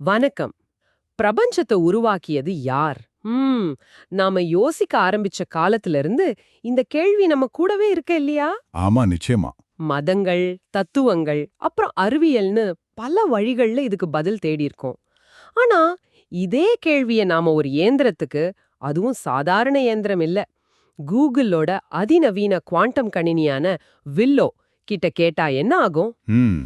வணக்கம். பிரபஞ்சத்தை உருவாக்கியது யார்? ம் நாம யோசிக்க ஆரம்பிச்ச காலத்துல இருந்து இந்த கேள்வி நம்ம கூடவே இருக்க இல்லையா? ஆமா நிச்சயமா. மதங்கள் தத்துவங்கள் அப்புறம் அறிவியல்னு பல வழிகள்ல இதுக்கு பதில் தேடி இருக்கோம் ஆனா இதே கேள்விய நாம ஒரு இயந்திரத்துக்கு அதுவும் சாதாரண இயந்திரம் இல்ல. கூகுளோட அதிநவீன குவாண்டம் கணினியான வில்லோ கிட்ட கேட்டா என்ன ஆகும்? ம்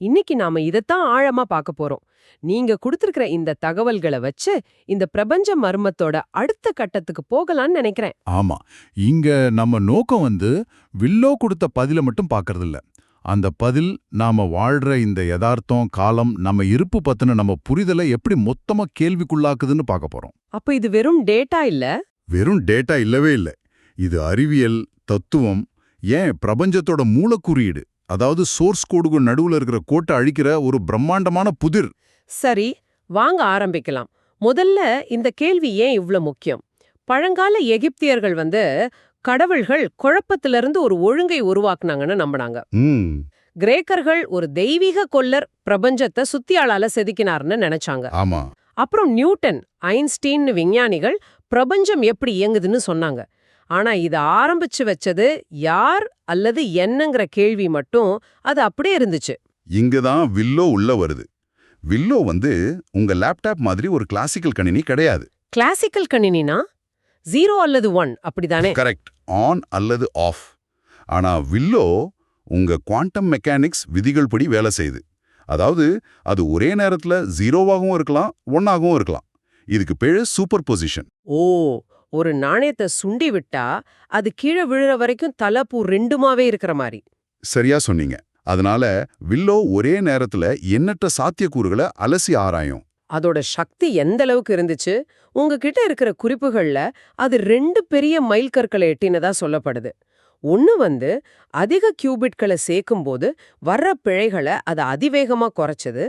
இன்னைக்கு நாம இதத்தான் ஆழமா பார்க்க போறோம். நீங்க கொடுத்திருக்கிற இந்த தகவல்களை வச்சு இந்த பிரபஞ்ச மர்மத்தோட அடுத்த கட்டத்துக்கு போகலாம்னு நினைக்கிறேன். ஆமா. இங்க நம்ம நோக்கம் வந்து வில்லோ கொடுத்த பதில மட்டும் பார்க்கறது இல்ல அந்த பதில் நாம வாழ்ற இந்த யதார்த்தம் காலம் நம்ம இருப்பு பத்தின நம்ம புரிதலை எப்படி மொத்தமா கேள்விக்குள்ளாக்குதுன்னு பார்க்க போறோம். அப்ப இது வெறும் டேட்டா இல்ல? வெறும் டேட்டா இல்லவே இல்லை. இது அறிவியல் தத்துவம் ஏன் பிரபஞ்சத்தோட மூலக்குறியீடு அதாவது சோர்ஸ் கோடுக்கு நடுவுல இருக்கிற கோட்டை அழிக்கிற ஒரு பிரம்மாண்டமான புதிர். சரி வாங்க ஆரம்பிக்கலாம். முதல்ல இந்த கேள்வி ஏன் இவ்ளோ முக்கியம்? பழங்கால எகிப்தியர்கள் வந்து கடவுள்கள் குழப்பத்திலிருந்து ஒரு ஒழுங்கை உருவாக்குனாங்கன்னு நம்பினாங்க. கிரேக்கர்கள் ஒரு தெய்வீக கொல்லர் பிரபஞ்சத்தை சுத்தியாளால செதுக்கினார்னு நினைச்சாங்க. ஆமா. அப்புறம் நியூட்டன் ஐன்ஸ்டீன் விஞ்ஞானிகள் பிரபஞ்சம் எப்படி இயங்குதுன்னு சொன்னாங்க. ஆனா இத ஆரம்பிச்சு வச்சது யார் அல்லது என்னங்கிற கேள்வி மட்டும் அது அப்படியே இருந்துச்சு. இங்க தான் வில்லோ உள்ள வருது. வில்லோ வந்து உங்க லேப்டாப் மாதிரி ஒரு கிளாசிக்கல் கணினி கிடையாது. கிளாசிக்கல் கணினினா? ஜீரோ அல்லது ஒன் அப்படிதானே? கரெக்ட். ஆன் அல்லது ஆஃப். ஆனா வில்லோ உங்க குவாண்டம் மெக்கானிக்ஸ் விதிகள் படி வேலை செய்யுது அதாவது அது ஒரே நேரத்துல ஜீரோவாகவும் இருக்கலாம் ஒன்னாகவும் இருக்கலாம். இதுக்கு பேரு சூப்பர் பொசிஷன். ஓ ஒரு நாணயத்தை சுண்டி விட்டா அது கீழே விழுற வரைக்கும் தலைப்பூ ரெண்டுமாவே இருக்கிற மாதிரி சரியா சொன்னீங்க. அதனால வில்லோ ஒரே நேரத்துல எண்ணற்ற சாத்தியக்கூறுகளை அலசி ஆராயும். அதோட சக்தி எந்த அளவுக்கு இருந்துச்சு? உங்ககிட்ட இருக்கிற குறிப்புகள்ல அது ரெண்டு பெரிய மைல்கற்களை எட்டினதா சொல்லப்படுது. ஒன்னு வந்து அதிக கியூபிட்களை சேர்க்கும்போது வர்ற பிழைகளை அது அதிவேகமா குறைச்சது.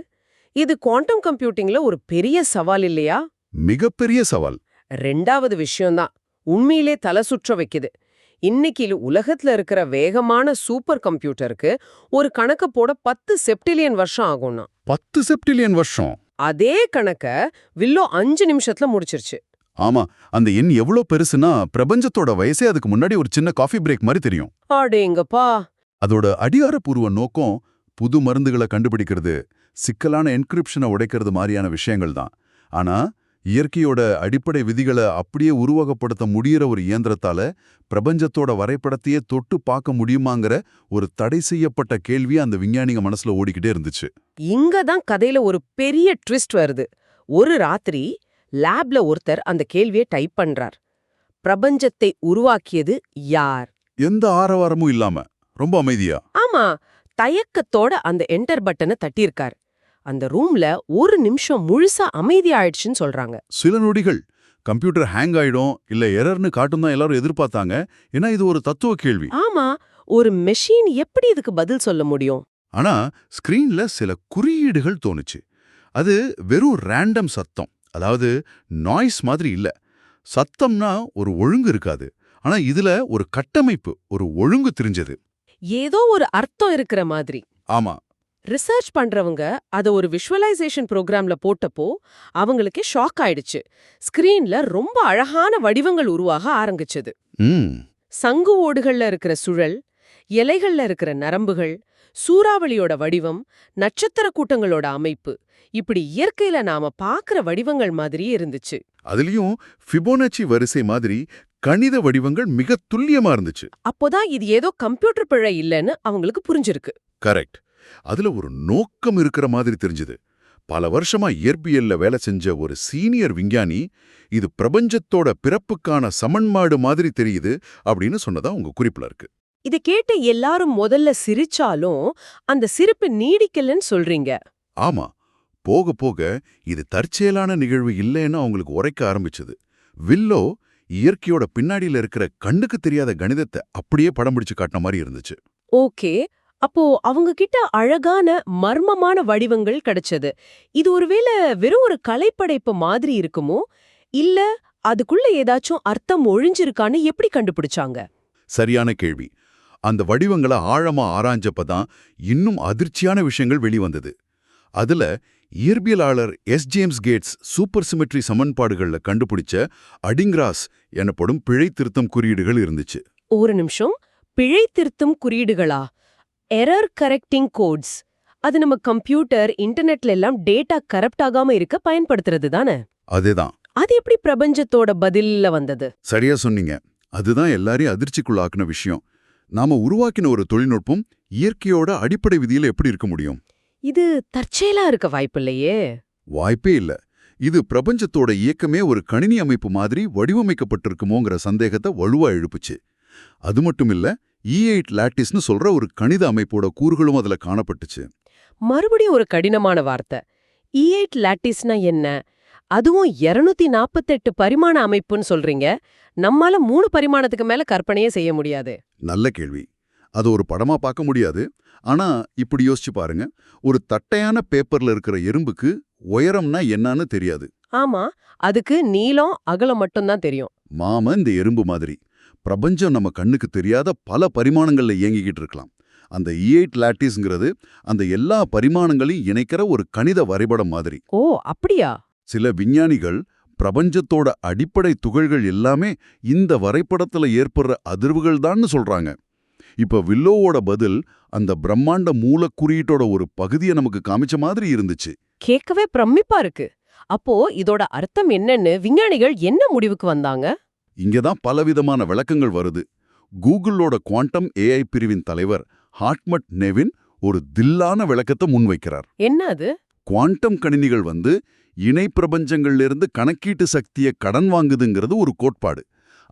இது குவாண்டம் கம்ப்யூட்டிங்ல ஒரு பெரிய சவால் இல்லையா? மிகப்பெரிய சவால். ரெண்டாவது விஷயம்தான். உண்மையிலே தலை சுற்ற வைக்குது. இன்னைக்கு உலகத்துல இருக்கிற வேகமான சூப்பர் கம்ப்யூட்டருக்கு ஒரு கணக்க போட பத்து செப்டிலியன் வருஷம் ஆகும்னா. பத்து செப்டிலியன் வருஷம்? அதே கணக்க வில்லோ அஞ்சு நிமிஷத்துல முடிச்சிருச்சு. ஆமா அந்த எண் எவ்வளோ பெருசுனா பிரபஞ்சத்தோட வயசே அதுக்கு முன்னாடி ஒரு சின்ன காஃபி பிரேக் மாதிரி தெரியும். ஆடேங்கப்பா அதோட அடியாரப்பூர்வ நோக்கம் புது மருந்துகளை கண்டுபிடிக்கிறது சிக்கலான என்கிரிப்ஷனை உடைக்கிறது மாதிரியான விஷயங்கள் தான் ஆனா இயற்கையோட அடிப்படை விதிகளை அப்படியே உருவகப்படுத்த முடியிற ஒரு இயந்திரத்தால பிரபஞ்சத்தோட வரைபடத்தையே தொட்டு பார்க்க முடியுமாங்கிற ஒரு தடை செய்யப்பட்ட கேள்வி அந்த விஞ்ஞானிங்க மனசுல ஓடிக்கிட்டே இருந்துச்சு. இங்க தான் கதையில ஒரு பெரிய ட்விஸ்ட் வருது. ஒரு ராத்திரி லேப்ல ஒருத்தர் அந்த கேள்வியை டைப் பண்றார். பிரபஞ்சத்தை உருவாக்கியது யார்? எந்த ஆரவாரமும் இல்லாம. ரொம்ப அமைதியா? ஆமா தயக்கத்தோட அந்த என்டர் பட்டனை தட்டியிருக்கார். அந்த ரூம்ல ஒரு நிமிஷம் முழுசா அமைதி ஆயிடுச்சுன்னு சொல்றாங்க. சில நொடிகள் கம்ப்யூட்டர் ஹேங் ஆயிடும் இல்ல எரர்னு காட்டும் தான் எல்லாரும் எதிர்பார்த்தாங்க. ஏன்னா இது ஒரு தத்துவ கேள்வி. ஆமா ஒரு மெஷின் எப்படி இதுக்கு பதில் சொல்ல முடியும்? ஆனா ஸ்கிரீன்ல சில குறியீடுகள் தோணுச்சு. அது வெறும் ரேண்டம் சத்தம் அதாவது நாய்ஸ் மாதிரி இல்ல. சத்தம்னா ஒரு ஒழுங்கு இருக்காது. ஆனா இதுல ஒரு கட்டமைப்பு ஒரு ஒழுங்கு தெரிஞ்சது. ஏதோ ஒரு அர்த்தம் இருக்கிற மாதிரி. ஆமா. ரிசர்ச் பண்றவங்க அத ஒரு விஷுவலைசேஷன் ப்ரோக்ராம்ல போட்டப்போ அவங்களுக்கே ஷாக் ஆயிடுச்சு. ஸ்கிரீன்ல ரொம்ப அழகான வடிவங்கள் உருவாக ஆரம்பிச்சது. சங்கு ஓடுகள்ல இருக்கிற சுழல் இலைகள்ல இருக்கிற நரம்புகள் சூறாவளியோட வடிவம் நட்சத்திர கூட்டங்களோட அமைப்பு இப்படி இயற்கையில நாம பாக்குற வடிவங்கள் மாதிரியே இருந்துச்சு. அதுலயும் ஃபிபோனச்சி வரிசை மாதிரி கணித வடிவங்கள் மிக துல்லியமா இருந்துச்சு. அப்போதான் இது ஏதோ கம்ப்யூட்டர் பிழை இல்லைன்னு அவங்களுக்கு புரிஞ்சிருக்கு. கரெக்ட் அதுல ஒரு நோக்கம் இருக்கிற மாதிரி தெரிஞ்சது. பல வருஷமா இயற்பியல்ல வேலை செஞ்ச ஒரு சீனியர் விஞ்ஞானி இது பிரபஞ்சத்தோட பிறப்புக்கான சமன்பாடு மாதிரி தெரியுது அப்படின்னு சொன்னதா உங்க குறிப்புல இருக்கு. இதை கேட்டு எல்லாரும் முதல்ல சிரிச்சாலும் அந்த சிரிப்பு நீடிக்கலன்னு சொல்றீங்க. ஆமா. போக போக இது தற்செயலான நிகழ்வு இல்லைன்னு அவங்களுக்கு உரைக்க ஆரம்பிச்சது. வில்லோ இயற்கையோட பின்னாடியில இருக்கிற கண்ணுக்கு தெரியாத கணிதத்தை அப்படியே படம் பிடிச்சு காட்டின மாதிரி இருந்துச்சு. ஓகே. அப்போ அவங்க கிட்ட அழகான மர்மமான வடிவங்கள் கிடைச்சது. இது ஒருவேளை வெறும் ஒரு கலைப்படைப்பு மாதிரி இருக்குமோ? இல்ல அதுக்குள்ள ஏதாச்சும் அர்த்தம் ஒழிஞ்சிருக்கான்னு எப்படி கண்டுபிடிச்சாங்க? சரியான கேள்வி. அந்த வடிவங்களை ஆழமா ஆராய்ஞ்சப்பதான் இன்னும் அதிர்ச்சியான விஷயங்கள் வெளிவந்தது. அதுல இயற்பியலாளர் S. James Gates supersymmetry சமன்பாடுகள்ல கண்டுபிடிச்ச அடிங்ராஸ் எனப்படும் பிழை திருத்தம் குறியீடுகள் இருந்துச்சு. ஒரு நிமிஷம். பிழை திருத்தும் குறியீடுகளா? எரர் கரெக்டிங் கோட்ஸ் அது நம்ம கம்ப்யூட்டர் இன்டர்நெட்ல எல்லாம் டேட்டா கரப்ட் ஆகாம இருக்க பயன்படுத்துறது தானே? அதேதான். அது எப்படி பிரபஞ்சத்தோட பதில்ல வந்தது? சரியா சொன்னீங்க. அதுதான் எல்லாரையும் அதிர்ச்சிக்குள்ளாக்குன விஷயம். நாம உருவாக்கின ஒரு தொழில்நுட்பம் இயற்கையோட அடிப்படை விதியில எப்படி இருக்க முடியும்? இது தற்செயலா இருக்க வாய்ப்பில்லையே வாய்ப்பே இல்ல. இது பிரபஞ்சத்தோட இயக்கமே ஒரு கணினி அமைப்பு மாதிரி வடிவமைக்கப்பட்டிருக்குமோங்கிற சந்தேகத்தை வலுவா எழுப்புச்சு. அது மட்டும் இல்ல இ எயிட் லாட்டிஸ்னு சொல்ற ஒரு கணித அமைப்போட கூறுகளும் அதுல காணப்பட்டுச்சு. மறுபடியும் ஒரு கடினமான வார்த்தை. இ எயிட் லாட்டிஸ்னா என்ன? அதுவும் 248 நாற்பத்தெட்டு பரிமாண அமைப்புன்னு சொல்றீங்க. நம்மால மூணு பரிமாணத்துக்கு மேல கற்பனையே செய்ய முடியாது. நல்ல கேள்வி. அது ஒரு படமா பார்க்க முடியாது. ஆனா இப்படி யோசிச்சு பாருங்க. ஒரு தட்டையான பேப்பர்ல இருக்கிற எறும்புக்கு உயரம்னா என்னன்னு தெரியாது. ஆமா அதுக்கு நீளம் அகலம் மட்டும்தான் தெரியும். மாம இந்த எறும்பு மாதிரி. பிரபஞ்சம் நம்ம கண்ணுக்கு தெரியாத பல பரிமாணங்கள்ல இயங்கிக்கிட்டு இருக்கலாம். அந்த இ எயிட் லாட்டிஸ்ங்கிறது அந்த எல்லா பரிமாணங்களையும் இணைக்கிற ஒரு கணித வரைபடம் மாதிரி. ஓ அப்படியா? சில விஞ்ஞானிகள் பிரபஞ்சத்தோட அடிப்படை துகள்கள் எல்லாமே இந்த வரைபடத்துல ஏற்படுற அதிர்வுகள் தான்னு சொல்றாங்க. இப்ப வில்லோவோட பதில் அந்த பிரம்மாண்ட மூலக்குறியீட்டோட ஒரு பகுதியை நமக்கு காமிச்ச மாதிரி இருந்துச்சு. கேட்கவே பிரமிப்பா இருக்கு. அப்போ இதோட அர்த்தம் என்னன்னு விஞ்ஞானிகள் என்ன முடிவுக்கு வந்தாங்க? இங்கதான் பலவிதமான விளக்கங்கள் வருது. கூகுளோட குவாண்டம் ஏஐ பிரிவின் தலைவர் ஹாட்மட் நெவின் ஒரு தில்லான விளக்கத்தை முன்வைக்கிறார். என்ன அது? குவாண்டம் கணினிகள் வந்து இணை பிரபஞ்சங்கள்லேருந்து கணக்கீட்டு சக்தியை கடன் வாங்குதுங்கிறது ஒரு கோட்பாடு.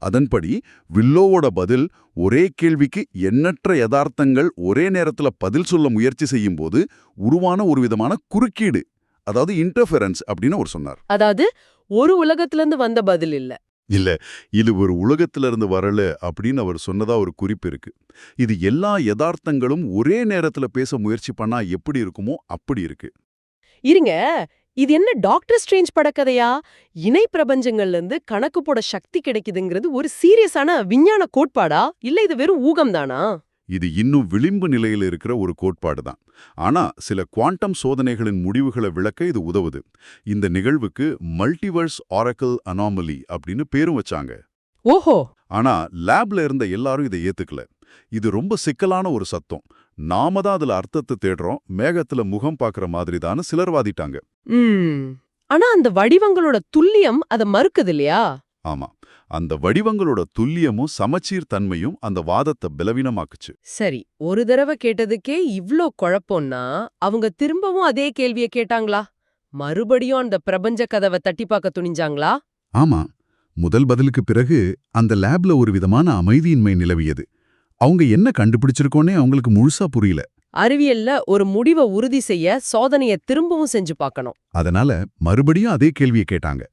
அதன்படி வில்லோவோட பதில் ஒரே கேள்விக்கு எண்ணற்ற யதார்த்தங்கள் ஒரே நேரத்துல பதில் சொல்ல முயற்சி செய்யும்போது உருவான ஒரு விதமான குறுக்கீடு அதாவது இன்டர்ஃபெரன்ஸ் அப்படின்னு அவர் சொன்னார். அதாவது ஒரு உலகத்துல இருந்து வந்த பதில் இல்ல. இல்ல இது ஒரு உலகத்திலிருந்து வரல அப்படின்னு அவர் சொன்னதா ஒரு குறிப்பு இருக்கு. இது எல்லா யதார்த்தங்களும் ஒரே நேரத்துல பேச முயற்சி பண்ணா எப்படி இருக்குமோ அப்படி இருக்கு. இருங்க இது என்ன டாக்டர் ஸ்ட்ரேஞ்ச் படக்கதையா? இணை பிரபஞ்சங்கள்ல இருந்து கணக்கு போட சக்தி கிடைக்குதுங்கிறது ஒரு சீரியஸான விஞ்ஞான கோட்பாடா? இல்ல இது வெறும் ஊகம்தானா? இது இன்னும் விளிம்பு நிலையில் இருக்கிற ஒரு கோட்பாடு தான். ஆனா சில குவாண்டம் சோதனைகளின் முடிவுகளை விளக்க இது உதவுது. இந்த நிகழ்வுக்கு மல்டிவர்ஸ் ஆரக்கிள் அனாமலி அப்படின்னு பேரும் வச்சாங்க. ஓஹோ! ஆனா லேப்ல இருந்த எல்லாரும் இதை ஏத்துக்கல. இது ரொம்ப சிக்கலான ஒரு சத்தம். நாம தான் அதுல அர்த்தத்தை தேடுறோம். மேகத்துல முகம் பார்க்கற மாதிரி தான் சிலர் வாதிட்டாங்க. ம். ஆனா அந்த வடிவங்களோட துல்லியம் அத மறுக்குது இல்லையா? ஆமா. அந்த வடிவங்களோட துல்லியமும் சமச்சீர் தன்மையும் அந்த வாதத்தை பலவீனமாக்குச்சு. சரி ஒரு தடவை கேட்டதுக்கே இவ்ளோ குழப்பம்னா அவங்க திரும்பவும் அதே கேள்வியை கேட்டாங்களா? மறுபடியும் அந்த பிரபஞ்ச கதவை தட்டி பார்க்க துணிஞ்சாங்களா? ஆமா முதல் பதிலுக்கு பிறகு அந்த லேப்ல ஒரு விதமான அமைதியின்மை நிலவியது. அவங்க என்ன கண்டுபிடிச்சிருக்கோன்னே அவங்களுக்கு முழுசா புரியல. அறிவியல்ல ஒரு முடிவை உறுதி செய்ய சோதனைய திரும்பவும் செஞ்சு பார்க்கணும். அதனால மறுபடியும் அதே கேள்வியை கேட்டாங்க.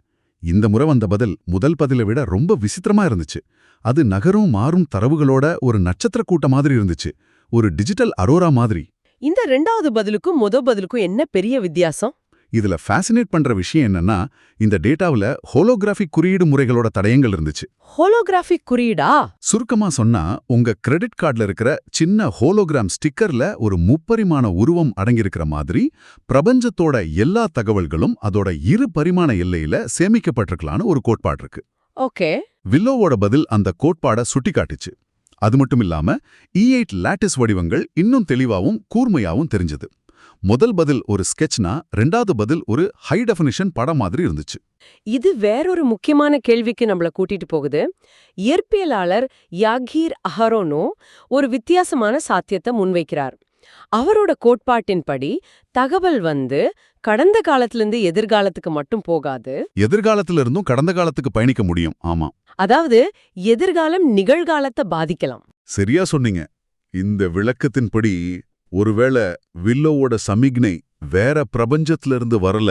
இந்த முறை வந்த பதில் முதல் பதிலை விட ரொம்ப விசித்திரமா இருந்துச்சு. அது நகரும் மாறும் தரவுகளோட ஒரு நட்சத்திர கூட்டம் மாதிரி இருந்துச்சு. ஒரு டிஜிட்டல் அரோரா மாதிரி. இந்த ரெண்டாவது பதிலுக்கும் முத பதிலுக்கும் என்ன பெரிய வித்தியாசம்? இதுல ஃபேசினேட் பண்ற விஷயம் என்னன்னா இந்த டேட்டாவுல ஹோலோகிராஃபிக் குறியீடு முறைகளோட தடயங்கள் இருந்துச்சு. ஹோலோகிராஃபிக் குறியீடா? சுருக்கமா சொன்னா உங்க கிரெடிட் கார்டுல இருக்கிற சின்ன ஹோலோகிராம் ஸ்டிக்கர்ல ஒரு முப்பரிமாண உருவம் அடங்கியிருக்கிற மாதிரி பிரபஞ்சத்தோட எல்லா தகவல்களும் அதோட இரு பரிமாண எல்லையில சேமிக்கப்பட்டிருக்கலான்னு ஒரு கோட்பாடு இருக்கு. ஓகே. வில்லோவோட பதில் அந்த கோட்பாட சுட்டிக்காட்டுச்சு. அது மட்டும் இல்லாம இ எயிட் லாட்டிஸ் வடிவங்கள் இன்னும் தெளிவாவும் கூர்மையாவும் தெரிஞ்சது. முதல் பதில் ஒரு ஸ்கெட்ச்னா ரெண்டாவது பதில் ஒரு ஹை டெஃபினிஷன் படம் மாதிரி இருந்துச்சு. இது வேறொரு முக்கியமான கேள்விக்கு நம்மள கூட்டிட்டு போகுது. இயற்பியலாளர் யாகீர் அஹரோனோ ஒரு வித்தியாசமான சாத்தியத்தை முன்வைக்கிறார். அவரோட கோட்பாட்டின்படி தகவல் வந்து கடந்த காலத்திலிருந்து எதிர்காலத்துக்கு மட்டும் போகாது. எதிர்காலத்துல இருந்தும் கடந்த காலத்துக்கு பயணிக்க முடியும் ஆமா. அதாவது எதிர்காலம் நிகழ்காலத்தை பாதிக்கலாம். சரியா சொன்னீங்க. இந்த விளக்கத்தின்படி ஒருவேளை வில்லோவோட சமிக்ஞை வேற பிரபஞ்சத்திலிருந்து வரல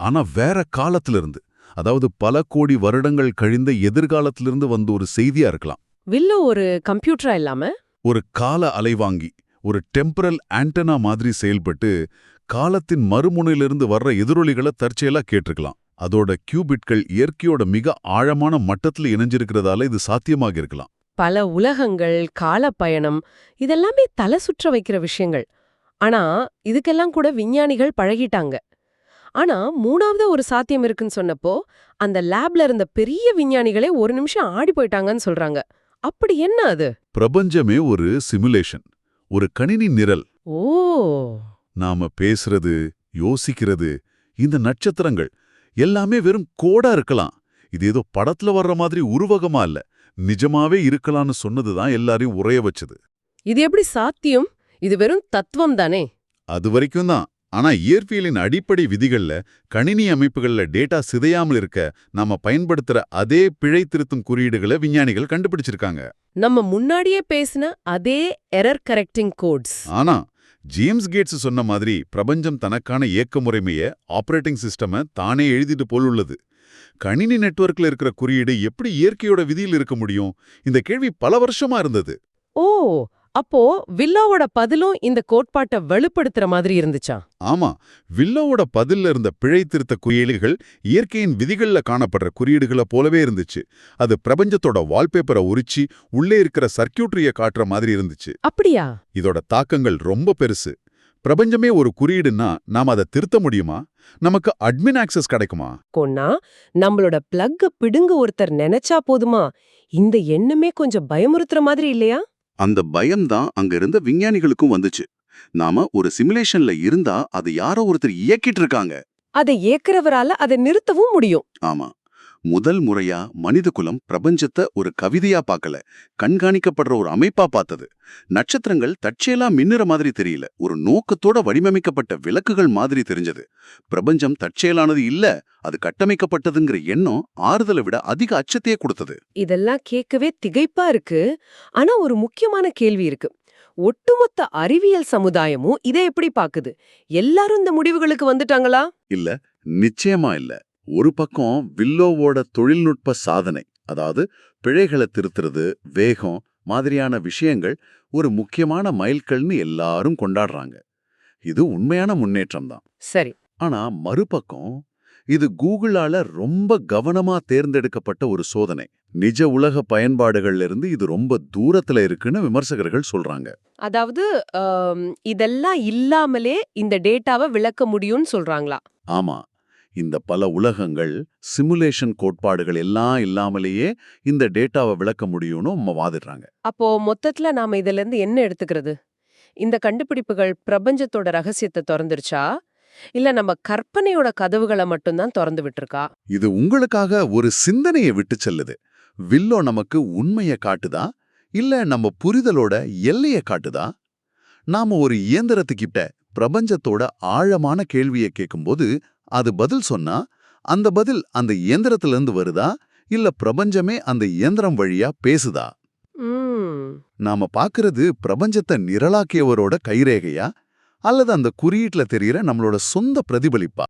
ஆனா வேற காலத்திலிருந்து அதாவது பல கோடி வருடங்கள் கழிந்த எதிர்காலத்திலிருந்து வந்த ஒரு செய்தியா இருக்கலாம். வில்லோ ஒரு கம்ப்யூட்டரா இல்லாம? ஒரு கால அலைவாங்கி ஒரு டெம்பரல் ஆண்டனா மாதிரி செயல்பட்டு காலத்தின் மறுமுனையிலிருந்து வர்ற எதிரொலிகளை தற்செயலா கேட்டிருக்கலாம். அதோட கியூபிட்கள் இயற்கையோட மிக ஆழமான மட்டத்துல இணைஞ்சிருக்கிறதால இது சாத்தியமாக இருக்கலாம். பல உலகங்கள் காலப்பயணம் இதெல்லாமே தலை சுற்ற வைக்கிற விஷயங்கள். ஆனா இதுக்கெல்லாம் கூட விஞ்ஞானிகள் பழகிட்டாங்க. ஆனா மூணாவது ஒரு சாத்தியம் இருக்குன்னு சொன்னப்போ அந்த லேப்ல இருந்த பெரிய விஞ்ஞானிகளே ஒரு நிமிஷம் ஆடி போயிட்டாங்கன்னு சொல்றாங்க. அப்படி என்ன அது? பிரபஞ்சமே ஒரு சிமுலேஷன் ஒரு கணினி நிரல். ஓ! நாம பேசுறது யோசிக்கிறது இந்த நட்சத்திரங்கள் எல்லாமே வெறும் கோடா இருக்கலாம். இது ஏதோ படத்துல வர்ற மாதிரி உருவகமா இல்ல. நிஜமாவே இருக்கலாம்னு சொன்னதுதான் எல்லாரையும் உறைய வச்சது. இது எப்படி சாத்தியம்? இது வெறும் தத்துவம் தானே. அது வரைக்கும் தான். ஆனா இயற்பியலின் அடிப்படை விதிகள்ல கணினி அமைப்புகள்ல டேட்டா சிதையாமல் இருக்க நாம பயன்படுத்துற அதே பிழை திருத்தும் குறியீடுகளை விஞ்ஞானிகள் கண்டுபிடிச்சிருக்காங்க. நம்ம முன்னாடியே பேசின அதே எரர் கரெக்டிங் கோட்ஸ் ஆனா ஜேம்ஸ் கேட்ஸ் சொன்ன மாதிரி பிரபஞ்சம் தனக்கான இயக்க முறைமைய ஆபரேட்டிங் சிஸ்டம தானே எழுதிட்டு போல் உள்ளது கணினி நெட்வொர்க்ல இருக்கிற குறியீடு எப்படி இயற்கையோட விதியில் இருக்க முடியும்? இந்த கேள்வி பல வருஷமா இருந்தது. ஓ அப்போ வில்லாவோட பதிலும் இந்த கோட்பாட்டை வலுப்படுத்துற மாதிரி இருந்துச்சா? ஆமா வில்லோவோட பதில்ல இருந்த பிழை திருத்த குறியீடுகள் இயற்கையின் விதிகள்ல காணப்படுற குறியீடுகளை போலவே இருந்துச்சு. அது பிரபஞ்சத்தோட வால்பேப்பரை உரிச்சு உள்ளே இருக்கிற சர்க்கியூட்ரிய காட்டுற மாதிரி இருந்துச்சு. அப்படியா? இதோட தாக்கங்கள் ரொம்ப பெருசு. பிரபஞ்சமே ஒரு குறியீடுன்னா நாம அதை திருத்த முடியுமா? நமக்கு அட்மின் ஆக்சஸ் கிடைக்குமா? கொன்னா நம்மளோட பிளக்க பிடுங்க ஒருத்தர் நினைச்சா போதுமா? இந்த எண்ணமே கொஞ்சம் பயமுறுத்துற மாதிரி இல்லையா? அந்த பயம்தான் அங்க இருந்த விஞ்ஞானிகளுக்கும் வந்துச்சு. நாம ஒரு சிமுலேஷன்ல இருந்தா அது யாரோ ஒருத்தர் இயக்கிட்டு இருக்காங்க. அதை ஏக்கிறவரால அதை நிறுத்தவும் முடியும். ஆமா. முதல் முறையா மனித குலம் பிரபஞ்சத்தை ஒரு கவிதையா பார்க்கல. கண்காணிக்கப்படுற ஒரு அமைப்பா பார்த்தது. நட்சத்திரங்கள் தற்செயலா மின்னுற மாதிரி தெரியல. ஒரு நோக்கத்தோட வடிவமைக்கப்பட்ட விளக்குகள் மாதிரி தெரிஞ்சது. பிரபஞ்சம் தற்செயலானது இல்ல அது கட்டமைக்கப்பட்டதுங்கிற எண்ணம் ஆறுதலை விட அதிக அச்சத்தையே கொடுத்தது. இதெல்லாம் கேட்கவே திகைப்பா இருக்கு. ஆனா ஒரு முக்கியமான கேள்வி இருக்கு. ஒட்டுமொத்த அறிவியல் சமுதாயமும் இதை எப்படி பாக்குது எல்லாரும் இந்த முடிவுகளுக்கு வந்துட்டாங்களா? இல்ல நிச்சயமா இல்ல. ஒரு பக்கம் வில்லோவோட தொழில்நுட்ப சாதனை அதாவது பிழைகளை திருத்துறது வேகம் மாதிரியான விஷயங்கள் ஒரு முக்கியமான மைல்கல்னு எல்லாரும் கொண்டாடுறாங்க. இது உண்மையான முன்னேற்றம் தான். சரி. ஆனா மறுபக்கம் இது கூகுளால ரொம்ப கவனமா தேர்ந்தெடுக்கப்பட்ட ஒரு சோதனை. நிஜ உலக பயன்பாடுகள்ல இருந்து இது ரொம்ப தூரத்துல இருக்குன்னு விமர்சகர்கள் சொல்றாங்க. அதாவது இதெல்லாம் இல்லாமலே இந்த டேட்டாவை விளக்க முடியும்னு சொல்றாங்களா? ஆமா. இந்த பல உலகங்கள் சிமுலேஷன் கோட்பாடுகள் எல்லாம் இல்லாமலேயே இந்த டேட்டாவை விளக்க முடியும்னு நம்ம வாதிடுறாங்க. அப்போ மொத்தத்துல நாம இதுல இருந்து என்ன எடுத்துக்கிறது? இந்த கண்டுபிடிப்புகள் பிரபஞ்சத்தோட ரகசியத்தை திறந்துருச்சா? இல்ல நம்ம கற்பனையோட கதவுகளை மட்டும்தான் திறந்து விட்டுருக்கா? இது உங்களுக்காக ஒரு சிந்தனையை விட்டு செல்லுது. வில்லோ நமக்கு உண்மையை காட்டுதா? இல்ல நம்ம புரிதலோட எல்லையை காட்டுதா? நாம ஒரு இயந்திரத்துக்கிட்ட பிரபஞ்சத்தோட ஆழமான கேள்வியை கேட்கும்போது அது பதில் சொன்னா அந்த பதில் அந்த இயந்திரத்துல இருந்து வருதா? இல்ல பிரபஞ்சமே அந்த இயந்திரம் வழியா பேசுதா? நாம பாக்குறது பிரபஞ்சத்தை நிரலாக்கியவரோட கைரேகையா? அல்லது அந்த குறியீட்ல தெரியிற நம்மளோட சொந்த பிரதிபலிப்பா?